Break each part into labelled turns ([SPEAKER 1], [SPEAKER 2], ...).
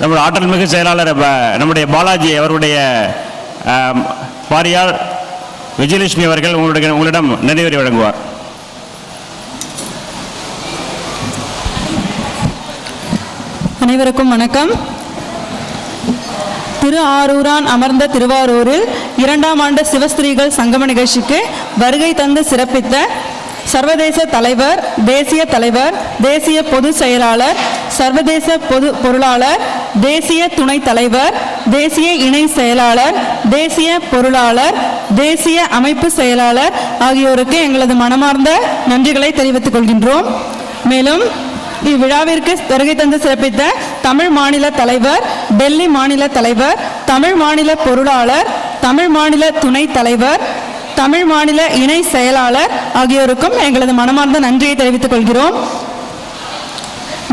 [SPEAKER 1] நம்முடைய ஆற்றல் மிகு செயலாளர் நம்முடைய பாலாஜி அவருடைய பாரியார் வாரியார் விஜயலட்சுமி அவர்கள் உங்களுடைய உங்களிடம் நினைவுரை வழங்குவார்.
[SPEAKER 2] அனைவருக்கும் வணக்கம். திரு ஆரூரான் அமர்ந்த திருவாரூரில் இரண்டாம் ஆண்டு சிவஸ்திரீகள் சங்கம நிகழ்ச்சிக்கு வருகை தந்து சிறப்பித்த சர்வதேச தலைவர் தேசிய தலைவர் தேசிய பொதுச் செயலாளர் சர்வதேச பொது பொருளாளர் தேசிய துணைத் தலைவர் தேசிய இணை செயலாளர் தேசிய பொருளாளர் தேசிய அமைப்பு செயலாளர் ஆகியோருக்கு எங்களது மனமார்ந்த நன்றிகளை தெரிவித்துக் கொள்கின்றோம். மேலும் இவ்விழாவிற்கு வருகை தந்து சிறப்பித்த தமிழ் மாநில தலைவர் டெல்லி மாநில தலைவர் தமிழ் மாநில பொருளாளர் தமிழ் மாநில துணைத் தலைவர் தமிழ் மாநில இணை செயலாளர் ஆகியோருக்கும் எங்களது மனமார்ந்த நன்றியை தெரிவித்துக் கொள்கிறோம்.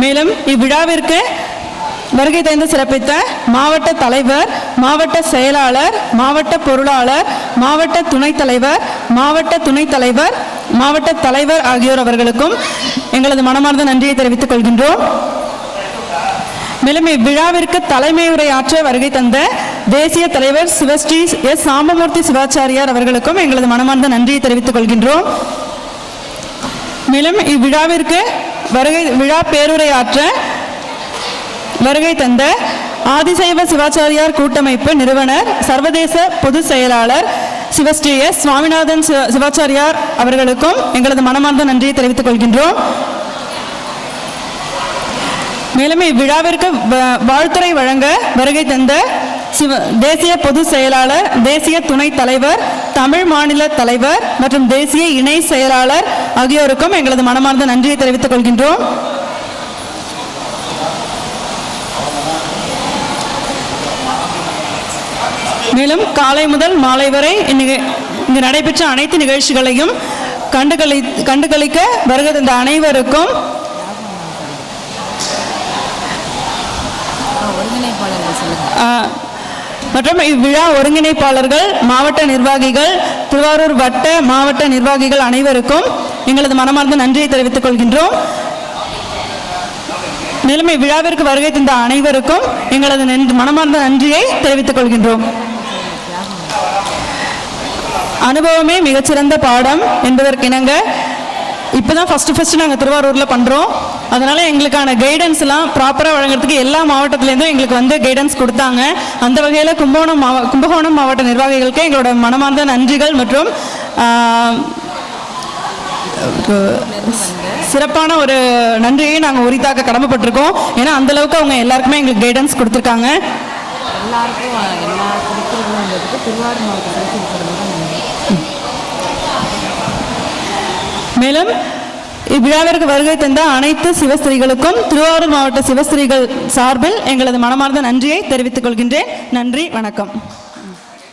[SPEAKER 2] மேலும் இவ்விழாவிற்கு வருகை தந்து சிறப்பித்த மாவட்ட தலைவர் மாவட்ட செயலாளர் மாவட்ட பொருளாளர் மாவட்ட துணைத் தலைவர் மாவட்ட துணைத் தலைவர் மாவட்ட தலைவர் ஆகியோர் அவர்களுக்கும் எங்களது மனமார்ந்த நன்றியை தெரிவித்துக் கொள்கின்றோம். மேலும் இவ்விழாவிற்கு தலைமை உரையாற்ற வருகை தந்த தேசிய தலைவர் சிவஸ்ரீ எஸ். சாம்பமூர்த்தி சிவாச்சாரியார் அவர்களுக்கும் எங்களது மனமார்ந்த நன்றியை தெரிவித்துக் கொள்கின்றோம். மேலும் இவ்விழாவிற்கு வருகை விழா பேருரையாற்ற வருகை தந்த ஆதிசைவ சிவாச்சாரியார் கூட்டமைப்பு நிறுவனர் சர்வதேச பொதுச் செயலாளர் சிவஸ்ரீ எஸ். சுவாமிநாதன் சிவாச்சாரியார் அவர்களுக்கும் எங்களது மனமார்ந்த நன்றியை தெரிவித்துக் கொள்கின்றோம். மேலும் இவ்விழாவிற்கு வ- வாழ்த்துரை வழங்க வருகை தந்த சிவ தேசிய பொதுச் செயலாளர் தேசிய துணைத் தலைவர் தமிழ் மாநில தலைவர் மற்றும் தேசிய இணை செயலாளர் ஆகியோருக்கும் எங்களது மனமார்ந்த நன்றியை தெரிவித்துக் கொள்கின்றோம். மேலும் காலை முதல் மாலை வரை இங்கு நடைபெற்ற அனைத்து நிகழ்ச்சிகளையும் கண்டுகளி கண்டுகளிக்க வருகை தந்த அனைவருக்கும்
[SPEAKER 3] ஒருங்கிணைப்பாளர்கள் சொல்லுங்க.
[SPEAKER 2] ஆ, மற்றும் இவ்விழா ஒருங்கிணைப்பாளர்கள் மாவட்ட நிர்வாகிகள் திருவாரூர் வட்ட மாவட்ட நிர்வாகிகள் அனைவருக்கும் எங்களது மனமார்ந்த நன்றியை தெரிவித்துக் கொள்கின்றோம். மேலும் இவ்விழாவிற்கு வருகை தந்த அனைவருக்கும் எங்களது நன்றி- மனமார்ந்த நன்றியை தெரிவித்துக் கொள்கின்றோம். அனுபவமே மிகச்சிறந்த பாடம் என்பதற்கிணங்க இப்பதான் ஃபர்ஸ்ட் ஃபர்ஸ்ட் நாங்கள் திருவாரூரில் பண்ணுறோம் அதனால எங்களுக்கான கைடன்ஸ் எல்லாம் ப்ராப்பராக வழங்குறதுக்கு எல்லா மாவட்டத்துலேருந்தும் எங்களுக்கு வந்து கைடன்ஸ் கொடுத்தாங்க. அந்த வகையில் கும்பகோணம் மாவ கும்பகோணம் மாவட்ட நிர்வாகிகளுக்கு எங்களோட மனமார்ந்த நன்றிகள் மற்றும் சிறப்பான ஒரு நன்றியை நாங்கள் உரித்தாக்க கடமைப்பட்டிருக்கோம். ஏன்னா அந்த அளவுக்கு அவங்க எல்லாருக்குமே எங்களுக்கு கைடன்ஸ் கொடுத்துருக்காங்க.
[SPEAKER 3] எல்லாருக்கும் எல்லா திருவாரூர்
[SPEAKER 2] மேலும் இவ்விழாவிற்கு வருகை தந்த அனைத்து சிவஸ்திரீகளுக்கும் திருவாரூர் மாவட்ட சிவஸ்திரீகள் சார்பில் எங்களது மனமார்ந்த நன்றியை தெரிவித்துக் கொள்கின்றேன். நன்றி வணக்கம்.